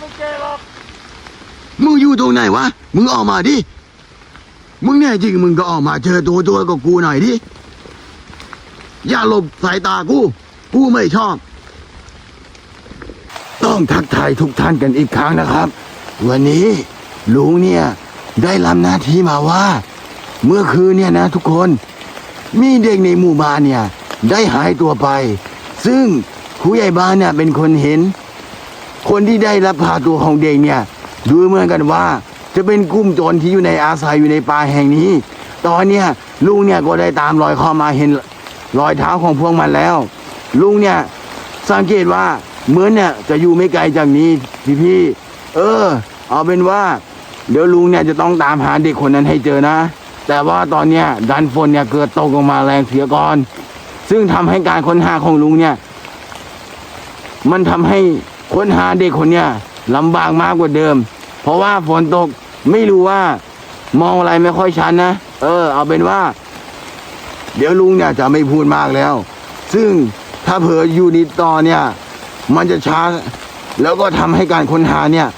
ไม่แก้หรอกมึงอยู่ตรงไหนวะ มึงออกมาดิ มึงแน่จริงมึงก็ออกมาเจอตัวตัวกับกูหน่อยดิ อย่าหลบสายตากู กูไม่ชอบ ต้องทักทายทุกท่านกันอีกครั้งนะครับ วันนี้ลุงเนี่ยได้รับหน้าที่มาว่า เมื่อคืนเนี่ยนะทุกคน มีเด็กในหมู่บ้านเนี่ย ได้หายตัวไป ซึ่งผู้ใหญ่บ้านเนี่ยเป็นคนเห็น คนที่ได้รับพาตัวของเด็กเนี่ยดูเหมือนกันว่า จะเป็นกลุ่มโจรที่อยู่ในอาศัยอยู่ในป่าแห่งนี้ ตอนเนี้ยลุงเนี่ยก็ได้ตามรอยเข้ามาเห็นรอยเท้าของพวกมันแล้ว ลุงเนี่ยสังเกตว่าเหมือนเนี่ยจะอยู่ไม่ไกลจากนี้พี่พี่เออ เอาเป็นว่า เดี๋ยวลุงเนี่ยจะต้องตามหาเด็กคนนั้นให้เจอนะ แต่ว่าตอนเนี้ยดันฝนเนี่ยเกิดตกลงมาแรงเสียก่อน ซึ่งทำให้การค้นหาของลุงเนี่ย มันทำให้ ค้นหาเด็กคนเนี้ยลำบากมากกว่าเดิม เพราะว่าฝนตกไม่รู้ว่ามองอะไรไม่ค่อยชันนะเออ เอาเป็นว่า เดี๋ยวลุงเนี่ยจะไม่พูดมากแล้ว ซึ่งถ้าเผลออยู่นิดต่อเนี่ย มันจะช้า แล้วก็ทำให้การค้นหาเนี่ย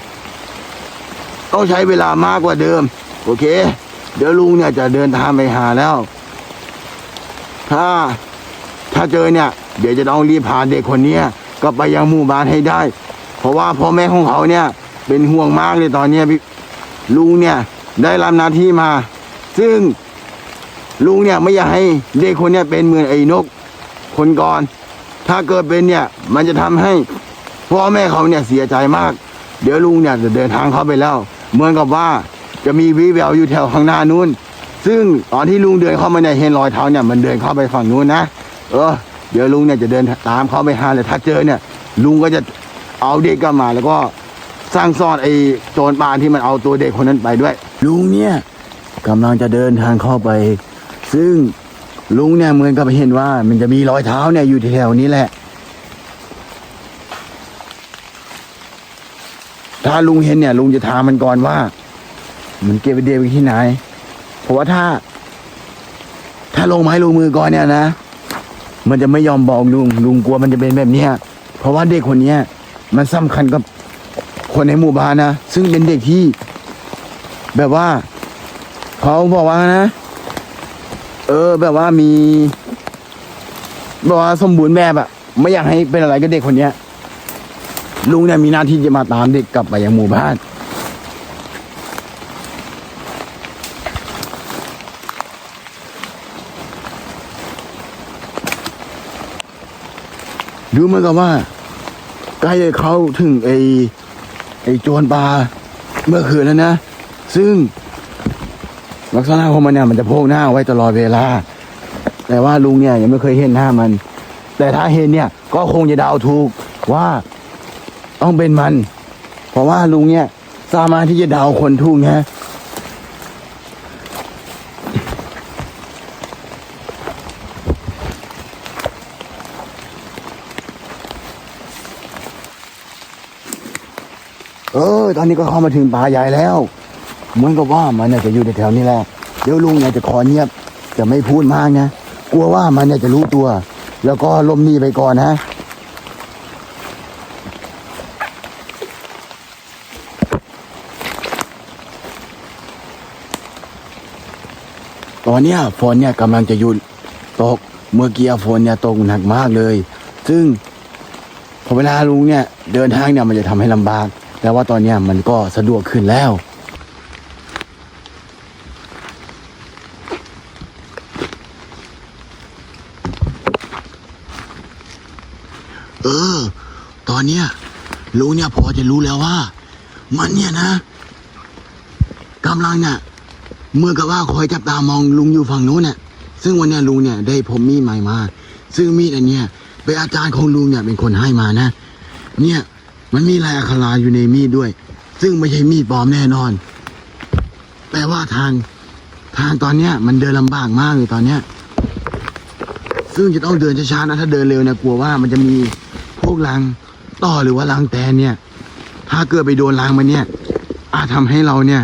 ต้องใช้เวลามากกว่าเดิม โอเค เดี๋ยวลุงเนี่ยจะเดินทางไปหาแล้ว ถ้าถ้าเจอเนี่ย เดี๋ยวจะต้องรีบพาเด็กคนเนี้ยก็ไปยังหมู่บ้านให้ได้ เพราะว่าพ่อแม่ของเขาเนี่ยเป็นห่วงมากเลยตอนนี้พี่ลุงเนี่ยได้รับหน้าที่มา ซึ่งลุงเนี่ยไม่อยากให้เด็กคนเนี้ยเป็นเหมือนไอ้นกคนก่อน ถ้าเกิดเป็นเนี่ยมันจะทำให้พ่อแม่เขาเนี่ยเสียใจมาก เดี๋ยวลุงเนี่ยจะเดินทางเข้าไปแล้ว เหมือนกับว่าจะมีวิแววอยู่แถวข้างหน้านู้น ซึ่งตอนที่ลุงเดินเข้ามาเนี่ยเห็นรอยเท้าเนี่ยมันเดินเข้าไปฝั่งนู้นนะ เออ เดี๋ยวลุงเนี่ยจะเดินตามเขาไปหาเลยถ้าเจอเนี่ย ลุงก็จะเอาเด็กกลับมา แล้วก็สร้างซ่อนไอ้โจรป่านที่มันเอาตัวเด็กคนนั้นไปด้วย ลุงเนี่ยกำลังจะเดินทางเข้าไป ซึ่งลุงเนี่ยเหมือนกับเห็นว่า มันจะมีรอยเท้าเนี่ยอยู่แถวนี้แหละ ถ้าลุงเห็นเนี่ย ลุงจะถามมันก่อนว่า มันเก็บไปเดียวไปที่ไหนเพราะว่าถ้า ถ้าลงไม้ลงมือก่อนเนี่ยนะ มันจะไม่ยอมบอกลุงลุงกลัวมันจะเป็นแบบเนี้ยเพราะว่าเด็กคนเนี้ยมันสำคัญกับคนในหมู่บ้านนะซึ่งเป็นเด็กที่ แบบว่าเขาบอกว่านะ เออ แบบว่ามีแบบว่าสมบูรณ์แบบอะไม่อยากให้เป็นอะไรกับเด็กคนเนี้ยลุงเนี่ยมีหน้าที่จะมาตามเด็กกลับไปยังหมู่บ้าน ดูเหมือนกับว่าใกล้จะเข้าถึงไอ้ไอ้โจรปลาเมื่อคืนแล้วนะ ซึ่งลักษณะของมันเนี่ยมันจะโพกหน้าไว้ตลอดเวลา แต่ว่าลุงเนี่ยยังไม่เคยเห็นหน้ามัน แต่ถ้าเห็นเนี่ยก็คงจะเดาถูกว่าต้องเป็นมัน เพราะว่าลุงเนี่ยสามารถที่จะเดาคนถูกนะ ตอนนี้ก็เข้ามาถึงป่าใหญ่แล้วเหมือนกับว่ามันเนี่ยจะอยู่แถวนี้แหละเดี๋ยวลุงเนี่ยจะขอเงียบจะไม่พูดมากนะกลัวว่ามันเนี่ยจะรู้ตัว แล้วก็ลมหนีไปก่อนนะตอนเนี้ยฝนเนี่ยกำลังจะหยุดตกเมื่อกี้ฝนเนี่ยตกหนักมากเลย ซึ่งพอเวลาลุงเนี่ยเดินทางเนี่ยมันจะทำให้ลำบาก แต่ว่าตอนนี้มันก็สะดวกขึ้นแล้วเออ ตอนเนี้ยลุงเนี่ยพอจะรู้แล้วว่า มันเนี่ยนะกำลังเนี่ยเมื่อกับว่าคอยจับตามองลุงอยู่ฝั่งโน้นเนี่ยซึ่งวันเนี้ยลุงเนี่ยได้ผมมีดใหม่มา ซึ่งมีดอันเนี้ยเป็นอาจารย์ของลุงเนี่ยเป็นคนให้มานะ เนี่ย มันมีลายอักขระอยู่ในมีดด้วย ซึ่งไม่ใช่มีดปลอมแน่นอนแต่ว่าทางทางตอนเนี้ย มันเดินลำบากมากเลยตอนเนี้ย ซึ่งจะต้องเดินช้าๆนะถ้าเดินเร็วเนี่ยกลัวว่ามันจะมีพวกรังต่อหรือว่ารังแตนเนี่ย ถ้าเกิดไปโดนรังมันเนี่ย อาจทำให้เราเนี่ย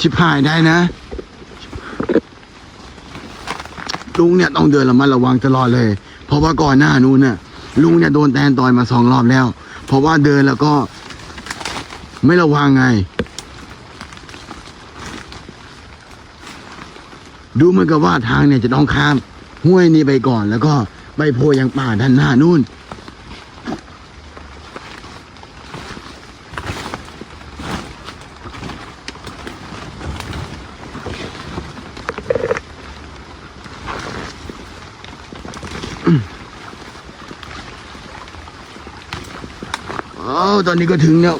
ชิบหายได้นะลุงเนี่ยต้องเดินระมัดระวังตลอดเลย เพราะว่าก่อนหน้านู้นน่ะลุงเนี่ยโดนแตนต่อยมาสองรอบแล้ว เพราะว่าเดินแล้วก็ไม่ระวังไง ดูเหมือนกับว่าทางเนี่ยจะต้องข้ามห้วยนี้ไปก่อน แล้วก็ไปโพยังป่าด้านหน้านู่น อนนี้ก็ถึงแล้ว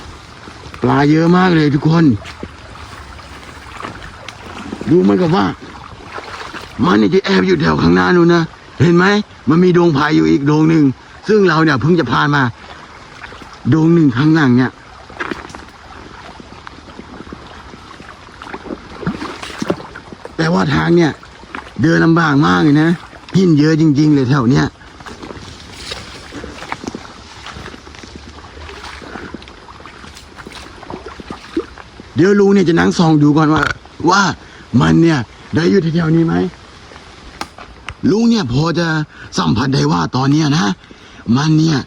ปลาเยอะมากเลยทุกคน ดูเหมันกับว่า มันนี่จะแอบอยู่แถวข้างหน้านู่นนะเห็นไหมมันมีดวงไฟอยู่อีกดวงหนึ่งซึ่งเราเนี่ยเพิ่งจะผ่านมาดวงหนึ่งข้างหลังเนี่ยแต่ว่าทางเนี่ย เดินลำบากมากเลยนะหินเยอะจริง ๆ เลยแถวเนี้ย เดี๋ยวลุงเนี่ยจะนั่งส่องดูก่อนว่า ว่ามันเนี่ย ได้อยู่แถวๆนี้ไหมลุงเนี่ยพอจะสัมผัสได้ว่าตอนเนี้ยนะ มันเนี่ย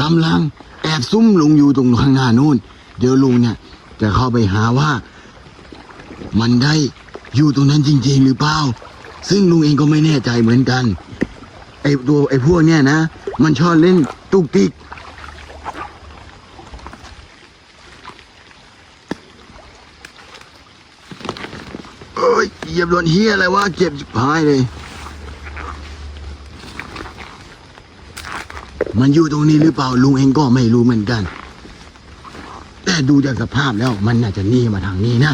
กำลังแอบซุ่มลุงอยู่ตรงข้างหน้านู่น เดี๋ยวลุงเนี่ย จะเข้าไปหาว่า มันได้อยู่ตรงนั้นจริง ๆ หรือเปล่า ซึ่งลุงเองก็ไม่แน่ใจเหมือนกัน ไอ้ตัวไอ้พวกเนี่ยนะ มันชอบเล่นตุกติก เอ้ ยียบโดนเฮียอะไรวะเจ็บจิบหายเลย มันอยู่ตรงนี้หรือเปล่าลุงเองก็ไม่รู้เหมือนกัน แต่ดูจากสภาพแล้วมันน่าจะหนีมาทางนี้นะ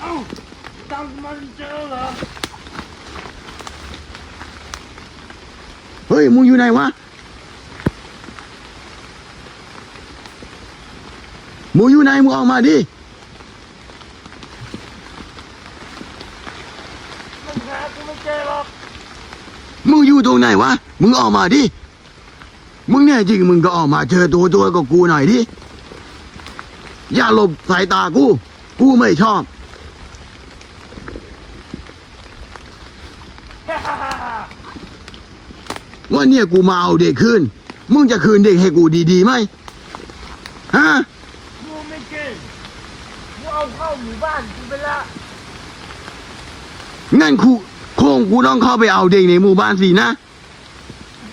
เอ้าตังมันเจอเหรอ เฮ้ยมึงอยู่ไหนวะ มึงอยู่ไหนมึงออกมาดิมันหากูไม่เจอหรอกมึงอยู่ตรงไหนวะ มึงออกมาดิ มึงแน่จริงมึงก็ออกมาเจอตัวตัวกับกูหน่อยดิ อย่าหลบสายตากู กูไม่ชอบ ว่าเนี่ยกูมาเอาเด็กคืน มึงจะคืนเด็กให้กูดีๆไหมฮะ กูไม่เก่งกูเอาเข้า หมู่บ้านกูไปละงั้นกูคงกูต้องเข้าไปเอาเด็กในหมู่บ้านสินะ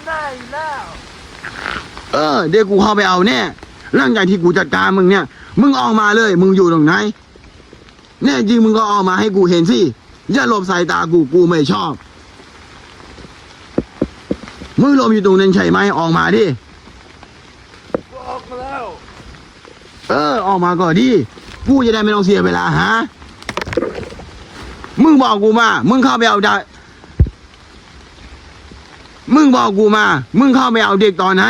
ได้แล้ว เออ เดี๋ยวกูเข้าไปเอาแน่หลังจากที่กูจัดการมึงเนี่ย มึงออกมาเลย มึงอยู่ตรงไหนแน่จริงมึงก็ออกมาให้กูเห็นสิอย่าหลบสายตากูกูไม่ชอบ มึงหลบอยู่ตรงนั้นใช่ไหมออกมาดิกูออกมาแล้ว เออ ออกมาก่อนดิ กูจะได้ไม่ต้องเสียเวลาหามึงบอกกูมา มึงเข้าไปเอาได้ มึงบอกกูมา มึงเข้าไปเอาเด็กตอนไหน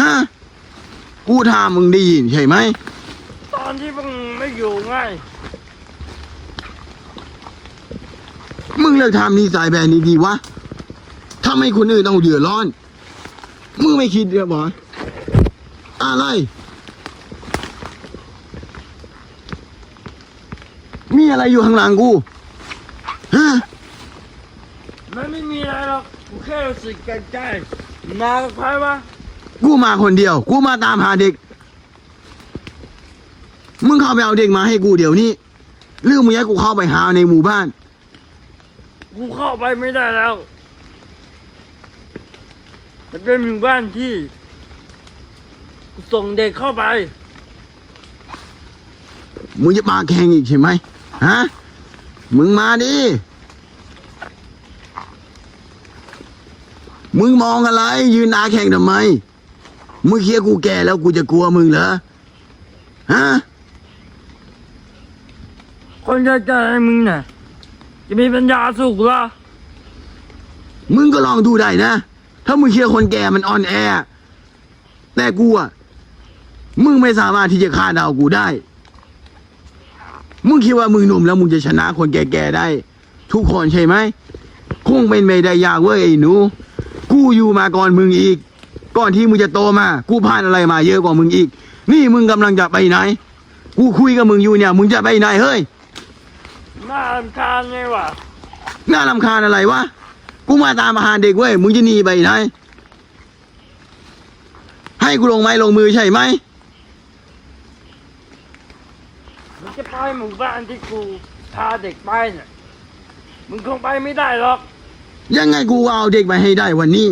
ฮะ กูถามมึงได้ยินใช่ไหม ตอนที่มึงไม่อยู่ไง มึงเลิกทำนิสัยแบบนี้ดีวะทำให้คนอื่นต้องเดือดร้อน มึงไม่คิดเดือดบออะไร อะไรอยู่ข้างหลังกูฮะมันไม่มีอะไรหรอกกูแค่รู้สึกแก่ใจมากับใครวะกูมาคนเดียว กูมาตามหาเด็ก มึงเข้าไปเอาเด็กมาให้กูเดี๋ยวนี้หรือมึงอยากกูเข้าไปหาในหมู่บ้าน กูเข้าไปไม่ได้แล้วมันเป็นหมู่บ้านที่กูส่งเด็กเข้าไป มึงจะมาแข่งอีกใช่ไหม ฮะ มึงมาดิ มึงมองอะไร ยืนหนาแข่งทำไมมึงเคียกูแก่แล้วกูจะกลัวมึงเหรอ ฮะ คนใจใจให้มึงน่ะจะมีปัญญาสู้กูเหรอมึงก็ลองดูได้นะ ถ้ามึงเคียคนแก่มันอ่อนแอ แต่กูอะมึงไม่สามารถที่จะฆ่าดาวกูได้ มึงคิดว่ามึงหนุ่มแล้วมึงจะชนะคนแก่ๆได้ ทุกคนใช่ไหมคงเป็นไม่ได้ยากเว้ยไอ้หนู กูอยู่มาก่อนมึงอีก ก่อนที่มึงจะโตมา กูผ่านอะไรมาเยอะกว่ามึงอีก นี่มึงกำลังจะไปไหน กูคุยกับมึงอยู่เนี่ย มึงจะไปไหนเฮ้ยน่ารำคาญไงวะน่าลำคาญอะไรวะ กูมาตามอาหารเด็กเว้ย มึงจะหนีไปไหน ให้กูลงไม้ลงมือใช่ไหม มึง จะไปหมู่บ้านที่กูพาเด็กไปเนี่ยมึงคงไปไม่ได้หรอก ยังไงกูเอาเด็กมาให้ได้วันนี้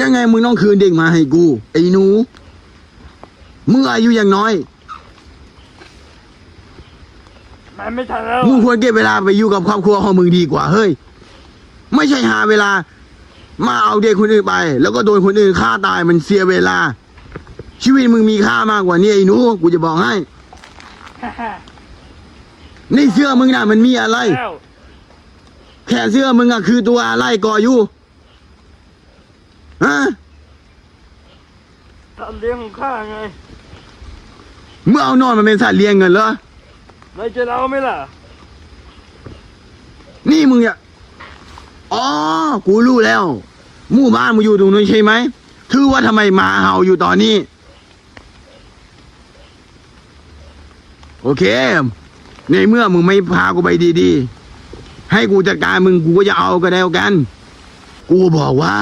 ยังไงมึงต้องคืนเด็กมาให้กูไอ้หนู มึงอายุยังน้อย มันไม่ทันแล้วมึงควรเก็บเวลาไปอยู่กับครอบครัวของมึงดีกว่าเฮ้ย ไม่ใช่หาเวลา มาเอาเด็กคนอื่นไป แล้วก็โดนคนอื่นฆ่าตายมันเสียเวลา ชีวิตมึงมีค่ามากกว่านี้ไอ้หนูกูจะบอกให้ ในเสื้อมึงน่ะมันมีอะไรแล้วแขนเสื้อมึงอะคือตัวอะไรก่ออยู่ฮะทำเลี้ยงของข้าไงมึงเอานอนมันเป็นสัตว์เลี้ยงเงินเหรอนายจะเอาไหมล่ะ นี่มึงอะอ๋อ กูรู้แล้ว หมู่บ้านมึงอยู่ตรงนู้นใช่ไหมคือว่าทำไมหมาเห่าอยู่ตอนนี้ โอ เค ในเมื่อมึงไม่พากูไปดีๆ ให้กูจัดการมึงกูก็จะเอาก็แล้วกัน กูบอกว่า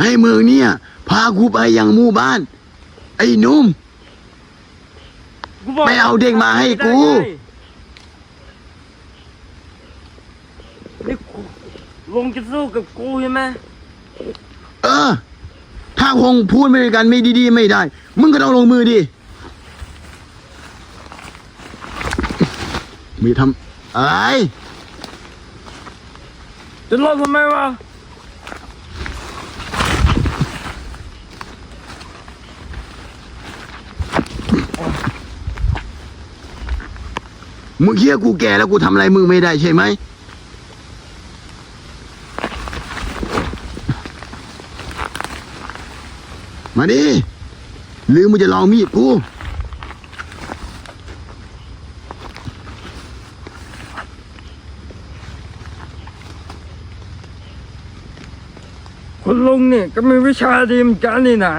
ให้มึงเนี่ย พากูไปยังหมู่บ้าน ไอ้หนุ่มกูบอกไปเอาเด็กมาให้กู นี่กูลงจะสู้กับกูใช่ไหมเออ ถ้าคงพูดไม่ด้วยกันไม่ดีๆ ไม่ได้ มึงก็ต้องลงมือดิ มีทำอะไรจะรอทำไมวะมึงเคียกูแก่แล้วกูทำอะไรมึงไม่ได้ใช่ไหมมาดิหรือมึงจะลองมีดกู คุณลุงเนี่ก็มีวิชาดีเหมือนกันนี่นะ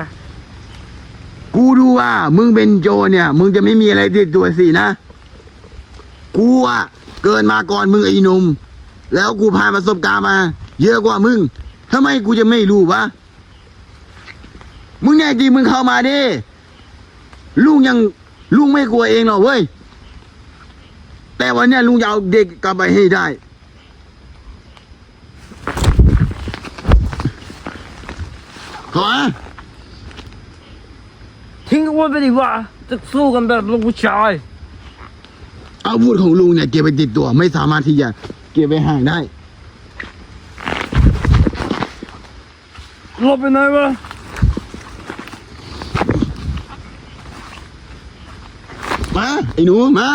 กูดูว่ามึงเป็นโจรเนี่ย มึงจะไม่มีอะไรติดตัวสินะ กูอะเกิดมาก่อนมึงไอ้หนุ่มแล้วกูผ่านประสบการณ์มา เยอะกว่ามึงทำไมกูจะไม่รู้วะมึงแน่จริงมึงเข้ามาดิลุงยังลุงไม่กลัวเองหรอกเว้ยแต่วันนี้ลุงจะเอาเด็กกลับไปให้ได้ ขอมาทิ้งอาวุธไปดีกว่าจะสู้กันแบบลูกผู้ชายอาวุธของลุงเนี่ยเก็บไปติดตัว ไม่สามารถที่จะเก็บไปห่างได้หลบไปไหนวะมาไอ้หนูมา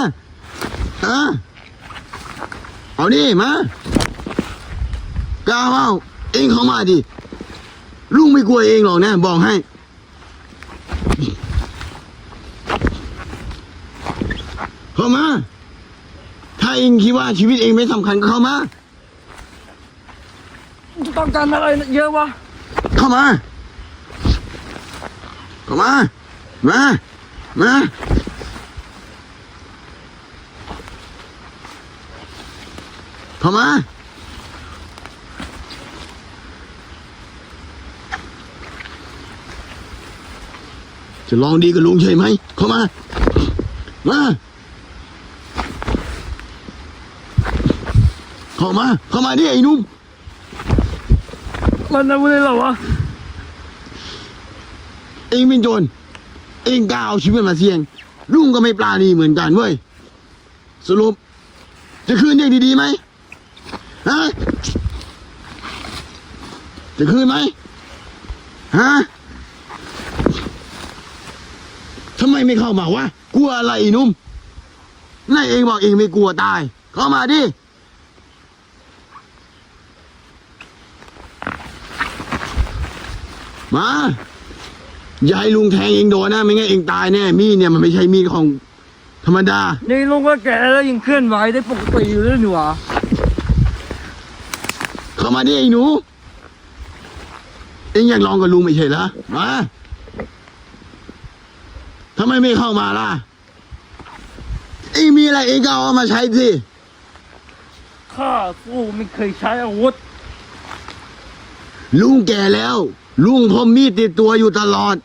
ฮะเอาดิมากล้าเปล่าเองเข้ามาดิ ลุงไม่กลัวเองหรอกนะ บอกให้ เข้ามา ถ้าเองคิดว่าชีวิตเองไม่สำคัญก็เข้ามา ต้องการอะไรเยอะวะ เข้ามา เข้ามา มา มาเข้ามา จะลองดีกับลุงใช่ไหม เข้ามา มา เข้ามา เข้ามาดิไอ้หนุ่ม มันอาวุธเลยเหรอวะ เองเป็นโจร เองกล้าเอาชีวิตมาเสี่ยง ลุงก็ไม่ปลาณีเหมือนกันเว้ย สรุป จะคืนเด็กดีๆไหมฮะ จะคืนไหมฮะทำไมไม่เข้ามาวะกลัวอะไรอีหนุ่มนายเองบอกเองไม่กลัวตาย เข้ามาดิมาอย่าให้ลุงแทงเองโดนนะ ไม่งั้นเองตายแน่มีดเนี่ยมันไม่ใช่มีดของธรรมดา นี่ลุงก็แก่แล้วยังเคลื่อนไหวได้ปกติอยู่เลยนี่หว่าเข้เข้ามาดิไอ้หนู เอ็งอยากลองกับลุงไม่ใช่เหรอมา ทำไมไม่เข้ามาล่ะเอ็งมีอะไรเอ็งก็เอามาใช้สิข้าสู้ไม่เคยใช้อาวุธ ลุงแก่แล้ว ลุงพกมีดติดตัวอยู่ตลอด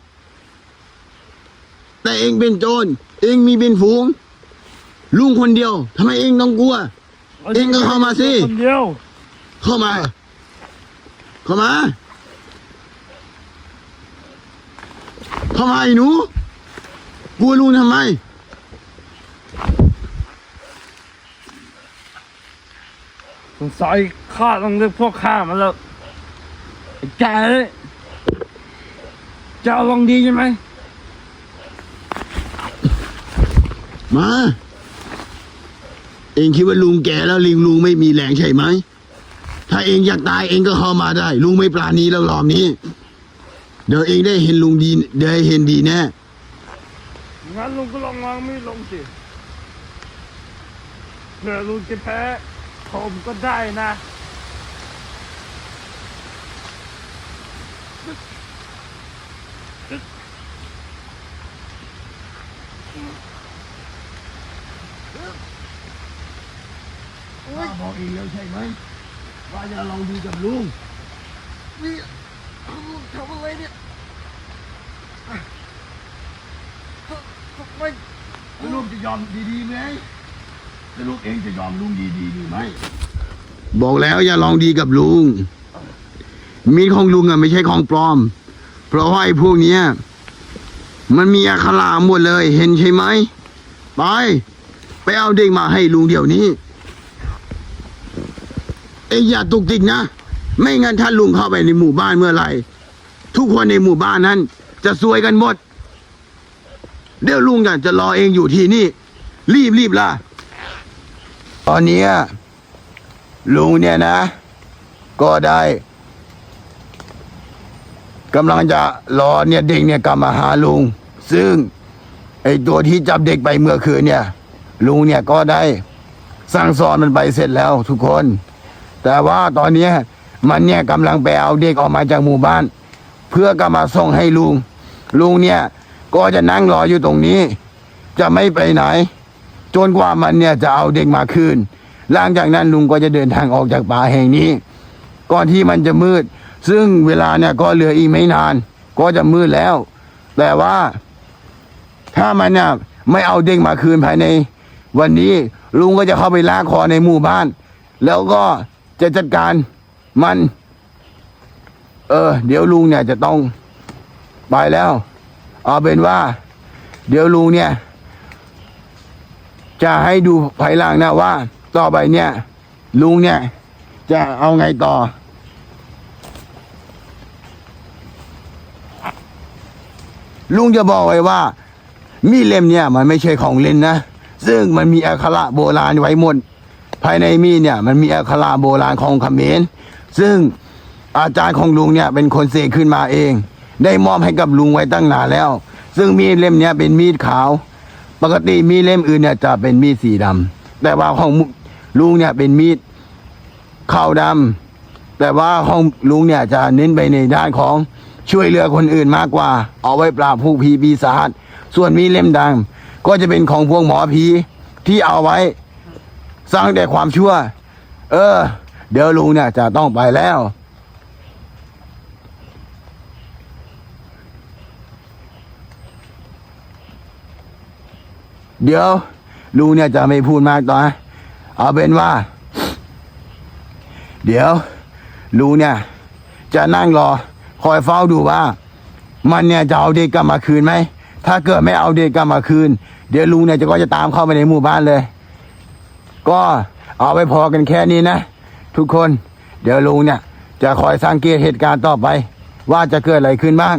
แต่เองเป็นโจรเองมีเป็นฝูง ลุงคนเดียวทำไมเองต้องกลัว เอ็งก็เข้ามาสิคนเดียว เข้ามา เข้ามา เข้ามาไอ้หนู กลัวลุงทำไม สงสัยข้าต้องเลือกพวกข้ามาแล้วไอ้แกเลยจะเอาลองดีใช่ไหม มา เองคิดว่าลุงแก่แล้วลิงลุงไม่มีแรงใช่ไหม ถ้าเองอยากตายเองก็เข้ามาได้ ลุงไม่ปราณีแล้วรอบนี้ เดี๋ยวเองได้เห็นลุงดีเดี๋ยวเห็นดีแน่ งั้นลุงก็ลองวางมีดลงสิเผื่อลุงจะแพ้ผมก็ได้นะข้าบอกเองแล้วใช่ไหมว่าจะลองดีกับลุง นี่ลุงทำอะไรเนี่ยทำ ไมแล้วลุงจะยอมดีๆไหมแล้วลุงเองจะยอมลุงดีๆหรือไม่บอกแล้วอย่าลองดีกับลุง มีดของลุงอะไม่ใช่ของปลอม เพราะว่าไอ้พวกเนี้ยมันมีอัคราหมดเลย เห็นใช่ไหมไป ไปเอาเด็กมาให้ลุงเดี๋ยวนี้ เอ้ยอย่าตุกติกนะ ไม่งั้นถ้าลุงเข้าไปในหมู่บ้านเมื่อไหร่ ทุกคนในหมู่บ้านนั้น จะซวยกันหมด เดี๋ยวลุงอะจะรอเองอยู่ที่นี่ รีบรีบล่ะ ตอนนี้ลุงเนี่ยนะ ก็ได้กำลังจะรอเนี่ยเด็กเนี่ยกลับมาหาลุง ซึ่งไอตัวที่จับเด็กไปเมื่อคืนเนี่ย ลุงเนี่ยก็ได้สั่งสอนมันไปเสร็จแล้วทุกคน แต่ว่าตอนนี้มันเนี่ยกำลังไปเอาเด็กออกมาจากหมู่บ้าน เพื่อกลับมาส่งให้ลุง ลุงเนี่ย ก็จะนั่งรออยู่ตรงนี้ จะไม่ไปไหน จนกว่ามันเนี่ยจะเอาเด็กมาคืน หลังจากนั้นลุงก็จะเดินทางออกจากป่าแห่งนี้ ก่อนที่มันจะมืด ซึ่งเวลาเนี่ยก็เหลืออีกไม่นาน ก็จะมืดแล้ว แต่ว่า ถ้ามันเนี่ยไม่เอาเด็กมาคืนภายใน วันนี้ลุงก็จะเข้าไปลากคอในหมู่บ้าน แล้วก็จะจัดการมัน เออ เดี๋ยวลุงเนี่ยจะต้องไปแล้ว เอาเป็นว่า เดี๋ยวลุงเนี่ย จะให้ดูภายหลังนะว่า ต่อไปเนี่ย ลุงเนี่ย จะเอาไงต่อ ลุงจะบอกไว้ว่า มีดเล่มเนี่ย มันไม่ใช่ของเล่นนะ ซึ่งมันมีอักขระโบราณไว้หมดภายในมีดเนี่ย มันมีอักขระโบราณของเขมรซึ่งอาจารย์ของลุงเนี่ย เป็นคนเสกขึ้นมาเอง ได้มอบให้กับลุงไว้ตั้งนานแล้ว ซึ่งมีดเล่มนี้เป็นมีดขาว ปกติมีดเล่มอื่นเนี่ยจะเป็นมีดสีดำแต่ว่าของลุงเนี่ยเป็นมีดขาวดำแต่ว่าของลุงเนี่ยจะเน้นไปในด้านของช่วยเหลือคนอื่นมากกว่า เอาไว้ปราบผู้ผีปีศาจส่วนมีดเล่มดำก็จะเป็นของพวกหมอผีที่เอาไว้สร้างแต่ความชั่ว เออ เดี๋ยวลุงเนี่ยจะต้องไปแล้ว เดี๋ยวลุงเนี่ยจะไม่พูดมากต่อนะเอาเป็นว่า เดี๋ยวลุงเนี่ย จะนั่งรอ คอยเฝ้าดูว่า มันเนี่ยจะเอาเด็กกลับมาคืนไหมถ้าเกิดไม่เอาเด็กกลับมาคืน เดี๋ยวลุงเนี่ยจะก็จะตามเข้าไปในหมู่บ้านเลย ก็เอาไปพอกันแค่นี้นะ ทุกคน เดี๋ยวลุงเนี่ย จะคอยสังเกตเหตุการณ์ต่อไป ว่าจะเกิดอะไรขึ้นบ้าง